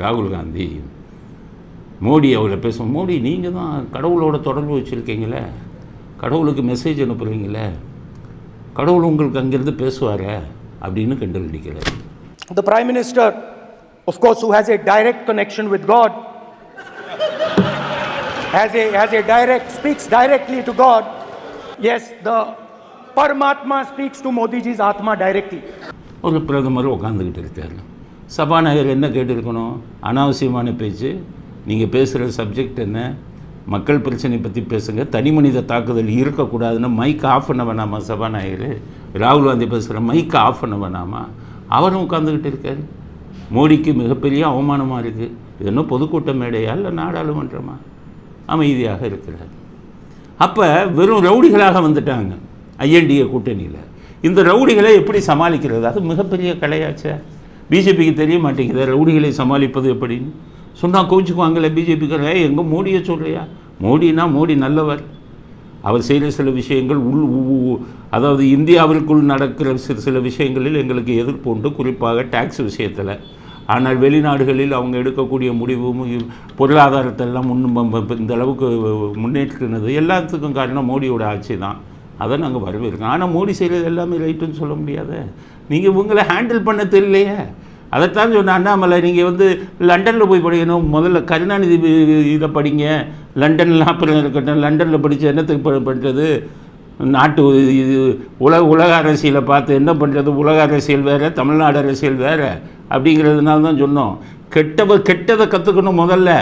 ராகுல் காந்தி மோடி அவரை பேசுவோம் மோடி நீங்கள் தான் கடவுளோட தொடர்பு வச்சுருக்கீங்களே கடவுளுக்கு மெசேஜ் அனுப்புகிறீங்களே கடவுள் உங்களுக்கு அங்கேருந்து பேசுவாரே அப்படின்னு கிண்டல் அடிக்கிறார் The Prime Minister, of course, who has a direct connection with God, has a, has a direct, speaks directly to God. Yes, the Paramatma speaks to Modi ji's Atma directly. ஒரு பிரதமர் உட்காந்துக்கிட்டு இருக்காரு சபாநாயகர் என்ன கேட்டிருக்கணும்? அனாவசியமான பேச்சு. நீங்கள் பேசுகிற சப்ஜெக்ட் என்ன? மக்கள் பிரச்சனை பற்றி பேசுங்க. தனி மனித தாக்குதல் இருக்கக்கூடாதுன்னு மைக் ஆஃப் பண்ண வேணாமா சபாநாயகர்? ராகுல் காந்தி பேசுகிற மைக் ஆஃப் பண்ண வேணாமா அவரும் உட்காந்துக்கிட்டு இருக்காரு. மோடிக்கு மிகப்பெரிய அவமானமாக இருக்குது இது என்ன பொதுக்கூட்ட மேடையா இல்லை நாடாளுமன்றமா? அமைதியாக இருக்கிறார். அப்போ வெறும் ரவுடிகளாக வந்துட்டாங்க. ஐஎன்டிஏ கூட்டணியில். இந்த ரவுடிகளை எப்படி சமாளிக்கிறது? அது மிகப்பெரிய கலையாச்சே. பிஜேபிக்கு தெரிய மாட்டேங்குது ரவுடிகளை சமாளிப்பது எப்படின்னு? சொன்னால் கோச்சுக்குவாங்களே பிஜேபிக்காரே எங்கே மோடியை சொல்கிறியா மோடினா மோடி நல்லவர். அவர் செய்கிற சில விஷயங்கள் உள் உ- அதாவது இந்தியாவிற்குள் நடக்கிற சில சில விஷயங்களில் எங்களுக்கு எதிர்ப்பு உண்டு. குறிப்பாக டேக்ஸ் விஷயத்தில். ஆனால் வெளிநாடுகளில் அவங்க எடுக்கக்கூடிய முடிவும் பொருளாதாரத்தெல்லாம் பொருளாதாரத்தை எல்லாம் முன் இந்த அளவுக்கு முன்னேற்றினது எல்லாத்துக்கும் காரணம் மோடியோட ஆட்சி தான் அதை நாங்கள் வரவேற்கிறோம். ஆனால் மோடி செய்கிறது எல்லாமே ரைட்டுன்னு சொல்ல முடியாது. நீங்கள் உங்களை ஹேண்டில் பண்ண தெரியலையே. அதைத்தான் சொன்ன அண்ணாமலை நீங்கள் வந்து லண்டனில் போய் படிக்கணும். முதல்ல கருணாநிதி இதை படிங்க. லண்டன்லாம் அப்புறம் இருக்கட்டும். லண்டனில் படித்து என்னத்துக்கு பண்ணுறது நாட்டு இது உலக உலக அரசியலை பார்த்து என்ன பண்ணுறது உலக அரசியல் வேறு தமிழ்நாடு அரசியல் வேறு அப்படிங்கிறதுனால தான் சொன்னோம். கெட்டவ கெட்டதை கற்றுக்கணும் முதல்ல.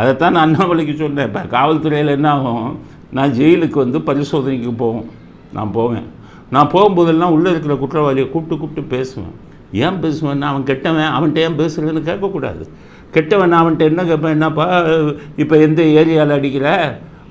அதைத்தான் நான் அண்ணாமலைக்கு சொன்னேன். இப்போ காவல்துறையில் என்ன ஆகும்? நான் ஜெயிலுக்கு வந்து பரிசோதனைக்கு போவோம். நான் போவேன். நான் போகும்போதெல்லாம் உள்ளே இருக்கிற குற்றவாளியை கூப்பிட்டு கூப்பிட்டு பேசுவேன். ஏன் பேசுவேன்னா அவன் கெட்டவன் அவன்கிட்ட ஏன் பேசுகிறேன்னு கேட்கக்கூடாது. கெட்டவன் நான் அவன்கிட்ட என்ன கேட்பேன்? என்னப்பா இப்போ எந்த ஏரியாவில் அடிக்கிற?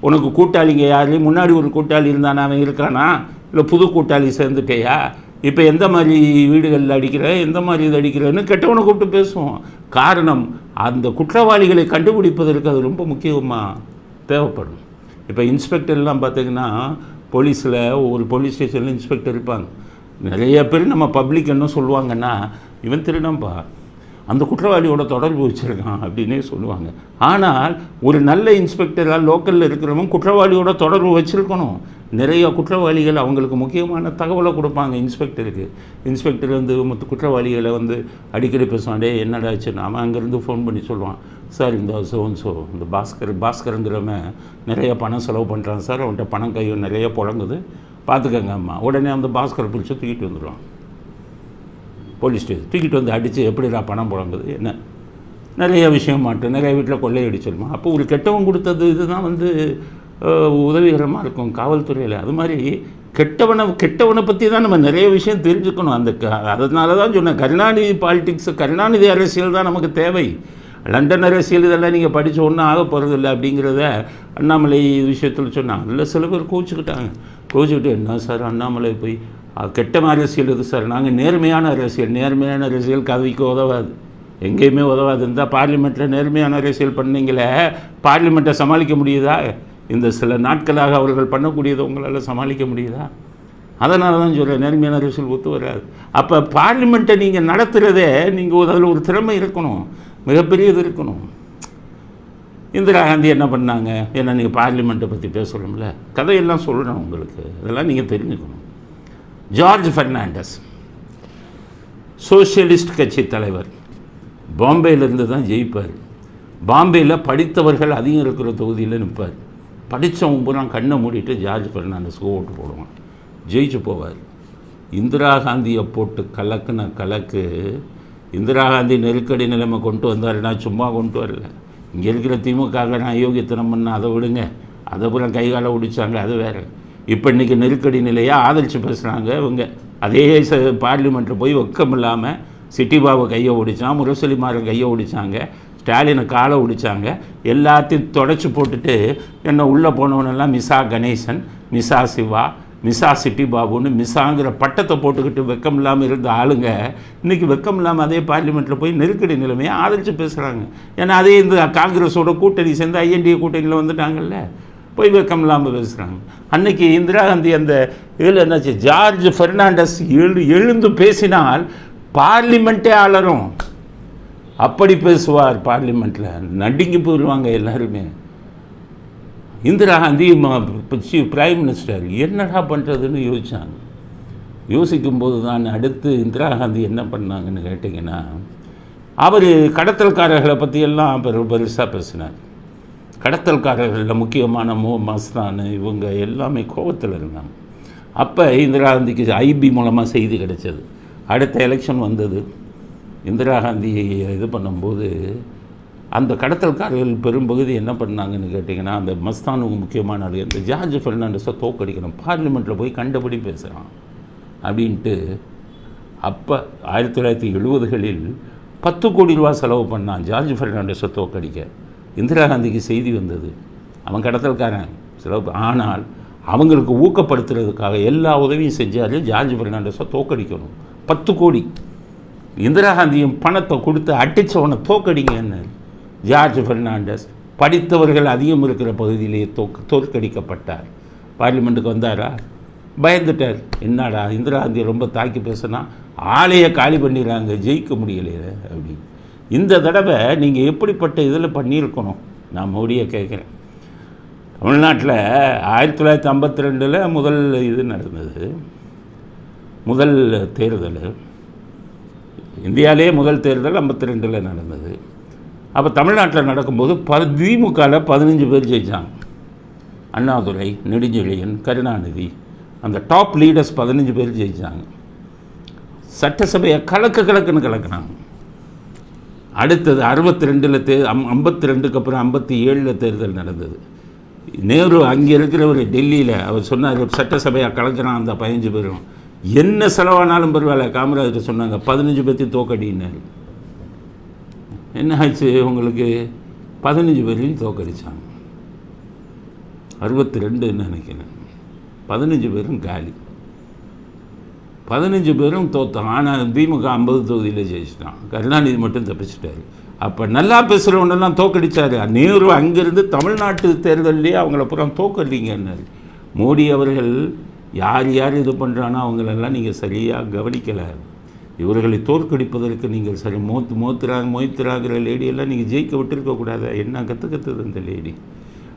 உனக்கு கூட்டாளிங்க யார் முன்னாடி ஒரு கூட்டாளி இருந்தானா? அவன் இருக்கானா? இல்லை புது கூட்டாளி சேர்ந்துட்டேயா? இப்போ எந்த மாதிரி வீடுகளில் அடிக்கிற? எந்த மாதிரி இது அடிக்கிறன்னு கெட்டவனை கூப்பிட்டு பேசுவோம். காரணம் அந்த குற்றவாளிகளை கண்டுபிடிப்பதற்கு அது ரொம்ப முக்கியமாக தேவைப்படும். இப்போ இன்ஸ்பெக்டர்லாம் பார்த்திங்கன்னா போலீஸில் ஒரு போலீஸ் ஸ்டேஷனில் இன்ஸ்பெக்டர் இருப்பாங்க. நிறைய பேர் நம்ம பப்ளிக் என்ன சொல்லுவாங்கன்னா இவன் திருடம்பா? அந்த குற்றவாளியோட தொடர்பு வச்சுருக்கான் அப்படின்னே சொல்லுவாங்க. ஆனால் ஒரு நல்ல இன்ஸ்பெக்டராக லோக்கலில் இருக்கிறவங்க குற்றவாளியோட தொடர்பு வச்சுருக்கணும். நிறைய குற்றவாளிகள் அவங்களுக்கு முக்கியமான தகவலை கொடுப்பாங்க இன்ஸ்பெக்டருக்கு. இன்ஸ்பெக்டர் வந்து மற்ற குற்றவாளிகளை வந்து அடிக்கடி பேசுவான் டே என்னடா ஆச்சுன்னு அவன் அங்கேருந்து ஃபோன் பண்ணி சொல்லுவான் சார் இந்த சோன் சோ இந்த பாஸ்கர் பாஸ்கருங்கிறவன் நிறைய பணம் செலவு பண்ணுறான் சார். அவன்கிட்ட பணம் கையும் நிறைய புழங்குது. பார்த்துக்கங்க அம்மா. உடனே அந்த பாஸ்கரை பிடிச்சி தூக்கிட்டு வந்துடுவான் போலீஸ் ஸ்டேஷன். தூக்கிட்டு வந்து அடித்து எப்படிடா பணம் புழங்குது? என்ன? நிறைய விஷயம் மாட்டோம் நிறைய வீட்டில் கொள்ளையடிச்சிருமா அப்போ ஒரு கெட்டவன் கொடுத்தது இதுதான் வந்து உதவிகரமாக இருக்கும் காவல்துறையில். அது மாதிரி கெட்டவனை கெட்டவனை பற்றி தான் நம்ம நிறைய விஷயம் தெரிஞ்சுக்கணும். அந்த க அதனால தான் சொன்னேன். கருணாநிதி பாலிடிக்ஸ் கருணாநிதி அரசியல் தான் நமக்கு தேவை. லண்டன் அரசியல் இதெல்லாம் நீங்கள் படித்து ஒன்றும் ஆக போகிறதில்ல அப்படிங்கிறத அண்ணாமலை விஷயத்தில் சொன்னாங்க. அதில் சில பேர் கோச்சிக்கிட்டாங்க கோச்சிக்கிட்டு என்ன சார் அண்ணாமலை போய் கெட்ட அரசியல் இது சார்? நாங்கள் நேர்மையான அரசியல் நேர்மையான அரசியல் கதைக்கு உதவாது. எங்கேயுமே உதவாது. இருந்தால் பார்லிமெண்ட்டில் நேர்மையான அரசியல் பண்ணீங்களே பார்லிமெண்ட்டை சமாளிக்க முடியுதா? இந்த சில நாட்களாக அவர்கள் பண்ணக்கூடியதை உங்களால் சமாளிக்க முடியுதா? அதனால தான் சொல்கிறேன் நேர்மையான அரசியல் ஒத்து வராது. அப்போ பார்லிமெண்ட்டை நீங்கள் நடத்துகிறதே நீங்கள் அதில் ஒரு திறமை இருக்கணும். மிகப்பெரியது இருக்கணும். இந்திரா காந்தி என்ன பண்ணாங்க? ஏன்னா நீங்கள் பார்லிமெண்ட்டை பற்றி பேசணும்ல கதையெல்லாம் சொல்கிறேன் உங்களுக்கு. இதெல்லாம் நீங்கள் தெரிஞ்சுக்கணும். ஜார்ஜ் ஃபெர்னாண்டஸ் சோஷியலிஸ்ட் கட்சி தலைவர் பாம்பேயிலேருந்து தான் ஜெயிப்பார். பாம்பேயில் படித்தவர்கள் அதிகம் இருக்கிற தொகுதியில் நிற்பார். படித்தவங்க பூரா கண்ணை மூடிட்டு ஜார்ஜ் ஃபெர்னாண்டஸ்க்கு ஓட்டு போடுவான். ஜெயிச்சு போவார். இந்திரா காந்தியை போட்டு கலக்குன கலக்கு இந்திரா காந்தி நெருக்கடி நிலைமை கொண்டு வந்தாருன்னா சும்மா கொண்டு வரல. இங்கே இருக்கிற திமுக நான் அயோக்கியத்தனம் பண்ண அதை விடுங்க. அதை பூரா கை காலை ஒடிச்சாங்க அது வேறு. இப்போ இன்றைக்கி நெருக்கடி நிலையை ஆதரித்து பேசுகிறாங்க இவங்க. அதே ச பார்லிமெண்ட்டில் போய் ஒக்கம் இல்லாமல் சிட்டிபாபு கையை ஒடிச்சான் முரசொலிமாரன் கையை ஒடித்தாங்க ஸ்டாலினை காலை ஒடித்தாங்க எல்லாத்தையும் தொடச்சி போட்டுட்டு என்ன உள்ளே போனவனெல்லாம் MISA Ganesan MISA Siva MISA Chitti பாபுன்னு மிசாங்கிற பட்டத்தை போட்டுக்கிட்டு வெக்கம் இல்லாமல் இருந்த ஆளுங்க இன்றைக்கி வெக்கம் இல்லாமல் அதே பார்லிமெண்ட்டில் போய் நெருக்கடி நிலைமையை ஆதரித்து பேசுகிறாங்க ஏன்னா அதே இந்த காங்கிரஸோட கூட்டணி சேர்ந்து ஐஎன்டிஏ கூட்டணியில் வந்துட்டாங்கல்ல. போய் வெக்கம் இல்லாமல் பேசுகிறாங்க அன்னைக்கு இந்திரா காந்தி அந்த இதில் என்னாச்சு? ஜார்ஜ் ஃபெர்னாண்டஸ் எழு எழுந்து பேசினால் பார்லிமெண்ட்டே ஆளரும் அப்படி பேசுவார் பார்லிமெண்ட்டில் நடுங்கி போயிடுவாங்க எல்லாருமே. இந்திரா காந்தி பிரைம் மினிஸ்டர் என்னடா பண்ணுறதுன்னு யோசிச்சாங்க. யோசிக்கும்போது தான் அடுத்து இந்திரா காந்தி என்ன பண்ணாங்கன்னு கேட்டிங்கன்னா அவர் கடத்தல்காரர்களை பற்றியெல்லாம் பெரு பெருசாக பேசினார். கடத்தல்காரர்களில் முக்கியமான மோ மஸ்தான் இவங்க எல்லாமே கோபத்தில் இருந்தாங்க. அப்போ இந்திரா காந்திக்கு ஐபி மூலமாக செய்தி கிடைச்சது. அடுத்த எலெக்ஷன் வந்தது. இந்திரா காந்தியை இது பண்ணும்போது அந்த கடத்தல்காரர்கள் பெரும்பகுதி என்ன பண்ணாங்கன்னு கேட்டிங்கன்னா அந்த மஸ்தானுக்கு முக்கியமான ஆள் இந்த ஜார்ஜ் ஃபெர்னாண்டஸை தோக்கடிக்கணும் பார்லிமெண்ட்டில் போய் கண்டபடி பேசுகிறான் அப்படின்ட்டு அப்போ ஆயிரத்தி தொள்ளாயிரத்தி எழுபதுகளில் பத்து கோடி ரூபா செலவு பண்ணான் ஜார்ஜ் ஃபெர்னாண்டஸை தோக்கடிக்க இந்திரா காந்திக்கு செய்தி வந்தது. அவன் கடத்தல்காரன். செலவு ஆனால் அவங்களுக்கு ஊக்கப்படுத்துறதுக்காக எல்லா உதவியும் செஞ்சார் ஜார்ஜ் பெர்னாண்டஸை தோக்கடிக்கணும். பத்து கோடி. இந்திரா காந்தியும் பணத்தை கொடுத்து அடித்தவனை தோக்கடிங்கன்னு ஜார்ஜ் பெர்னாண்டஸ் படித்தவர்கள் அதிகம் இருக்கிற பகுதியிலேயே தோக்க தோற்கடிக்கப்பட்டார். பார்லிமெண்ட்டுக்கு வந்தாரா? பயந்துட்டார். என்னடா இந்திரா காந்தி ரொம்ப தாக்கி பேசுனா ஆளையை காலி பண்ணிடுறாங்க. ஜெயிக்க முடியலையே அப்படின்னு. இந்த தடவை நீங்கள் எப்படிப்பட்ட இதில் பண்ணியிருக்கணும்? நான் மோடியை கேட்குறேன். தமிழ்நாட்டில் ஆயிரத்தி தொள்ளாயிரத்தி ஐம்பத்தி ரெண்டில் முதல் இது நடந்தது. முதல் தேர்தல். இந்தியாவிலே முதல் தேர்தல் ஐம்பத்தி ரெண்டில் நடந்தது. அப்போ தமிழ்நாட்டில் நடக்கும்போது ப திமுகவில் பதினஞ்சு பேர் ஜெயித்தாங்க அண்ணாதுரை நெடுஞ்செழியன் கருணாநிதி அந்த டாப் லீடர்ஸ் பதினஞ்சு பேர் ஜெயித்தாங்க சட்டசபையை கலக்க கலக்குன்னு கலக்குனாங்க. அடுத்தது அறுபத்தி ரெண்டில் தே அம் ஐம்பத்தி ரெண்டுக்கு அப்புறம் ஐம்பத்தி ஏழில் தேர்தல் நடந்தது. நேரு அங்கே இருக்கிறவர் டெல்லியில் அவர் சொன்னார் சட்டசபையாக கலக்கிறான் அந்த பதினஞ்சு பேரும். என்ன செலவானாலும் பரவாயில்ல காமராஜர் சொன்னாங்க பதினஞ்சு பேர்த்தையும் தோக்கடினார். என்ன ஆச்சு உங்களுக்கு? பதினஞ்சு பேரையும் தோக்கடித்தாங்க அறுபத்தி ரெண்டுன்னு நினைக்கிறேன்? பதினஞ்சு பேரும் காலி. பதினஞ்சு பேரும் தோத்தோம். ஆனால் திமுக ஐம்பது தொகுதியில் ஜெயிச்சிட்டான். கருணாநிதி மட்டும் தப்பிச்சிட்டாரு. அப்போ நல்லா பேசுகிறவனெல்லாம் தோக்கடிச்சார். நேரு அங்கேருந்து தமிழ்நாட்டு தேர்தல்லையே அவங்கள புறம் தோக்கடிங்கன்னாரு மோடி அவர்கள் யார் யார் இது பண்ணுறானோ அவங்களெல்லாம் நீங்கள் சரியாக கவனிக்கலை. இவர்களை தோற்கடிப்பதற்கு நீங்கள் சரி மோத்து மோத்துறாங்க மொய்த்துறாங்கிற லேடியெல்லாம் நீங்கள் ஜெயிக்க விட்டுருக்கக்கூடாது என்ன கற்று அந்த லேடி?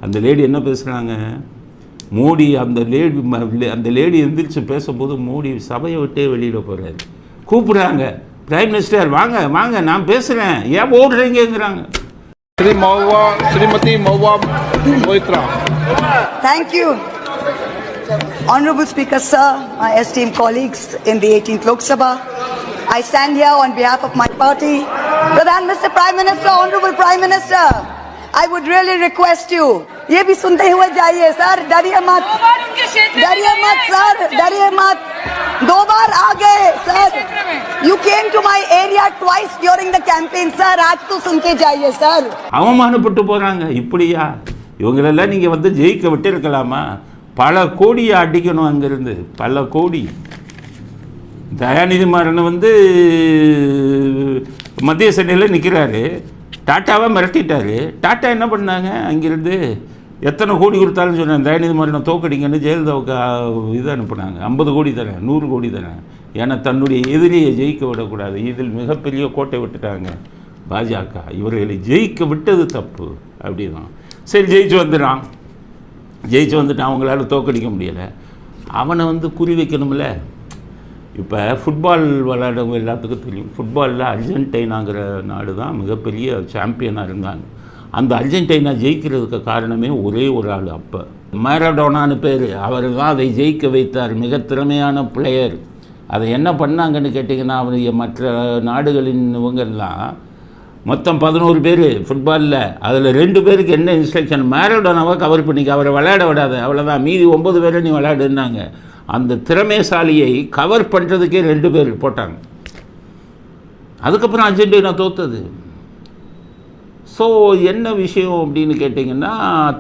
அந்த லேடி என்ன பேசுகிறாங்க மோடி அந்த லேடி அந்த லேடி எந்திரிச்சு பேசும்போது மோடி சபையை விட்டே வெளியில் போகிறாரு கூப்பிடுறாங்க பிரைம் மினிஸ்டர் வாங்க வாங்க நான் பேசுகிறேன் ஏன் ஓடுறீங்கிறாங்க Shri Mahua Shrimati Mahua Moitra thank you Honorable Speaker, sir, my esteemed colleagues in the 18th Lok Sabha, I stand here on behalf of my party. But then, Mr. Prime Minister, Honorable Prime Minister, I would really request you ये भी सुनते हुए जाइए sir डरिए मत दो बार उनके क्षेत्र में डरिए गए मत हैं, सर क्षेत्र में। डरिए मत दो बार आ गए सर क्षेत्र में। You came to my area twice during the campaign sir आज तो सुन के जाइए सर அவமானப்பட்டு போகிறாங்க இப்படியா இவங்களெல்லாம் நீங்கள் வந்து ஜெயிக்க விட்டிருக்கலாமா பல கோடியை அடிக்கணும் அங்கேருந்து பல கோடி தயாநிதி மாறன் வந்து மத்திய சென்னையில் நிற்கிறாரு டாட்டாவை மிரட்டிட்டாரு டாட்டா என்ன பண்ணாங்க அங்கேருந்து எத்தனை கோடி கொடுத்தாலும் சொன்னேன் தயநிதி மாதிரி நான் தோக்கடிங்கன்னு ஜெயலலிதாவுக்கு ஆ, இது அனுப்புனாங்க. ஐம்பது கோடி தரேன் நூறு கோடி தரேன் ஏன்னா தன்னுடைய எதிரியை ஜெயிக்க விடக்கூடாது. இதில் மிகப்பெரிய கோட்டை விட்டுட்டாங்க பாஜக. இவர்களை ஜெயிக்க விட்டது தப்பு. அப்படி தான் சரி ஜெயிச்சு வந்துடான் ஜெயிச்சு வந்துட்டான். அவங்களால தோக்கடிக்க முடியலை. அவனை வந்து குறி வைக்கணும்ல. இப்போ ஃபுட்பால் விளையாடவங்க எல்லாத்துக்கும் தெரியும். ஃபுட்பாலில் அர்ஜென்டைனாங்கிற நாடு தான் மிகப்பெரிய சாம்பியனாக இருந்தாங்க. அந்த அர்ஜென்டினா ஜெயிக்கிறதுக்கு காரணமே ஒரே ஒரு ஆள் அப்போ. மேரடோனான்னு பேர். அவர் தான் அதை ஜெயிக்க வைத்தார். மிக திறமையான பிளேயர் அதை என்ன பண்ணாங்கன்னு கேட்டிங்கன்னா அவர் மற்ற நாடுகளின் இவங்கெல்லாம் மொத்தம் பதினோரு பேர் ஃபுட்பாலில் அதில் ரெண்டு பேருக்கு என்ன இன்ஸ்ட்ரக்ஷன் மேரடோனாவை கவர் பண்ணிக்க. அவரை விளையாட விடாத. அவ்வளோதான் மீதி ஒம்பது பேரை நீ விளையாடுனாங்க அந்த திறமைசாலியை கவர் பண்ணுறதுக்கே ரெண்டு பேர் போட்டாங்க. அதுக்கப்புறம் அர்ஜென்டினா தோத்தது. ஸோ என்ன விஷயம் அப்படின்னு கேட்டிங்கன்னா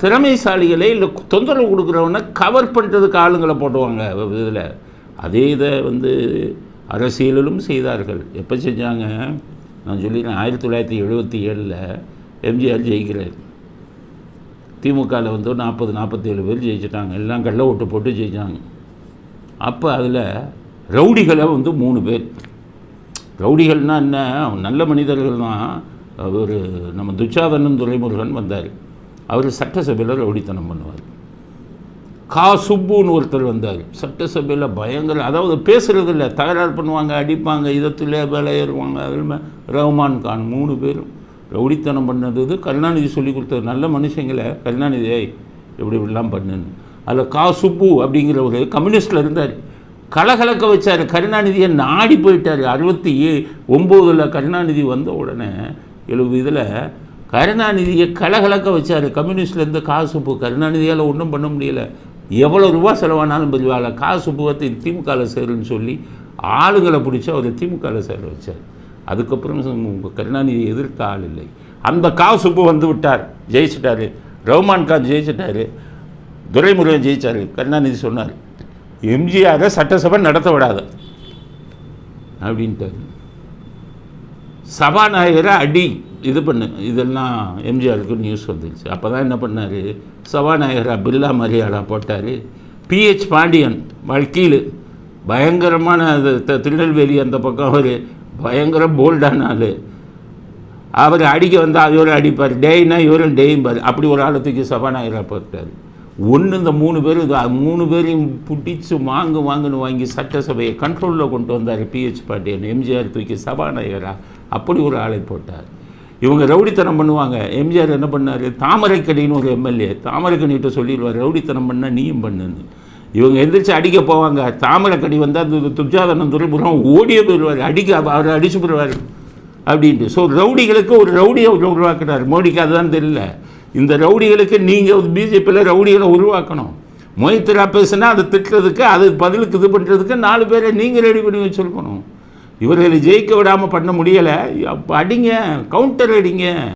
திறமைசாலிகளை இல்லை தொந்தரவு கொடுக்குறவனை கவர் பண்ணுறதுக்கு ஆளுங்களை போட்டுவாங்க இதில். அதே இதை வந்து அரசியலிலும் செய்தார்கள். எப்போ செஞ்சாங்க? நான் சொல்லிடுறேன் ஆயிரத்தி தொள்ளாயிரத்தி எழுபத்தி ஏழில் எம்ஜிஆர் ஜெயிக்கிறார். திமுகவில் வந்து நாற்பது நாற்பத்தேழு பேர் ஜெயிச்சிட்டாங்க. எல்லாம் கள்ள ஓட்டு போட்டு ஜெயிச்சாங்க. அப்போ அதில் ரவுடிகளை வந்து மூணு பேர். ரவுடிகள்னா என்ன? நல்ல மனிதர்கள் தான் ஒரு நம்ம துச்சாதனன் துரைமுருகன் வந்தார். அவர் சட்டசபையில் ரவுடித்தனம் பண்ணுவார். கா சுப்புன்னு ஒருத்தர் வந்தார். சட்டசபையில் பயங்கர அதாவது பேசுகிறது இல்லை. தகராறு பண்ணுவாங்க அடிப்பாங்க இதத்தில் வேலை ஏறுவாங்க அதில் ரஹ்மான் கான் மூணு பேரும் ரவுடித்தனம் பண்ணது கருணாநிதி சொல்லி கொடுத்தது நல்ல மனுஷங்களை கருணாநிதி இப்படி இப்படிலாம் பண்ணுன்னு. அதில் கா சுப்பு அப்படிங்கிற ஒரு கம்யூனிஸ்டில் இருந்தார். கலகலக்க வச்சார். கருணாநிதியை நாடி போயிட்டார். அறுபத்தி ஒம்போதில் கருணாநிதி வந்த உடனே எழுபது இதில் கருணாநிதியை கலகலக்க வச்சார். கம்யூனிஸ்ட்லேருந்து காசு உப்பு கருணாநிதியால் ஒன்றும் பண்ண முடியலை. எவ்வளோ ரூபா செலவானாலும் பரவாயில்ல. காசு உப்புவத்தை திமுகவில் சேருன்னு சொல்லி ஆளுங்களை பிடிச்சி அவர் திமுகவில் சேர வச்சார். அதுக்கப்புறம் உங்கள் கருணாநிதி எதிர்க்க ஆள் இல்லை. அந்த காசு உப்பு வந்து விட்டார். ஜெயிச்சிட்டாரு. ரஹ்மான் கான் ஜெயிச்சிட்டாரு. துரைமுருகன் ஜெயிச்சார். கருணாநிதி சொன்னார் எம்ஜிஆரை சட்டசபை நடத்த விடாத. அப்படின்ட்டார். சபாநாயகரை அடி இது பண்ணு. இதெல்லாம் எம்ஜிஆருக்கு நியூஸ் வந்துச்சு அப்போ தான் என்ன பண்ணார்? சபாநாயகரா பில்லா மரியாதை போட்டார். பிஹெச் பாண்டியன் வழக்கீல் பயங்கரமான த- திருநெல்வேலி அந்த பக்கம் அவர். பயங்கர போல்டான ஆள். அவர் அடிக்க வந்தால் இவரும் அடிப்பார். டேய்னா இவரும் டேயும்பார் அப்படி ஒரு ஆளை தூக்கி சபாநாயகராக போட்டார். ஒன்று இந்த மூணு பேரும் இது மூணு பேரையும் பிடிச்சி வாங்கு வாங்குன்னு வாங்கி சட்டசபையை கண்ட்ரோலில் கொண்டு வந்தார் பிஹெச் பாண்டியன். எம்ஜிஆர் தூக்கி சபாநாயகரா அப்படி ஒரு ஆளை போட்டார். இவங்க ரவுடித்தனம் பண்ணுவாங்க. எம்ஜிஆர் என்ன பண்ணார்? தாமரைக்கடின்னு ஒரு எம்எல்ஏ தாமரைக்கடிகிட்ட சொல்லிடுவார் ரவுடித்தனம் பண்ணால் நீயும் பண்ணுன்னு. இவங்க எந்திரிச்சு அடிக்க போவாங்க. தாமரைக்கடி வந்தால் அந்த துர்ஜாதனம் துறைபுரம் ஓடியே போயிடுவார். அடிக்க அவர் அடிச்சு போயிடுவார் அப்படின்ட்டு. ஸோ ரவுடிகளுக்கு ஒரு ரவுடியை உருவாக்குறார் மோடிக்கு அதுதான் தெரியல. இந்த ரவுடிகளுக்கு நீங்கள் பிஜேபியில் ரவுடிகளை உருவாக்கணும். மொய்த்திரா பேசுனா அதை திட்டுறதுக்கு அது பதிலுக்கு இது பண்ணுறதுக்கு நாலு பேரை நீங்கள் ரெடி பண்ணி வச்சுருக்கணும். இவர்களை ஜெயிக்க விடாமல் பண்ண முடியலை. அப்போ அடிங்க கவுண்டர் அடிங்க.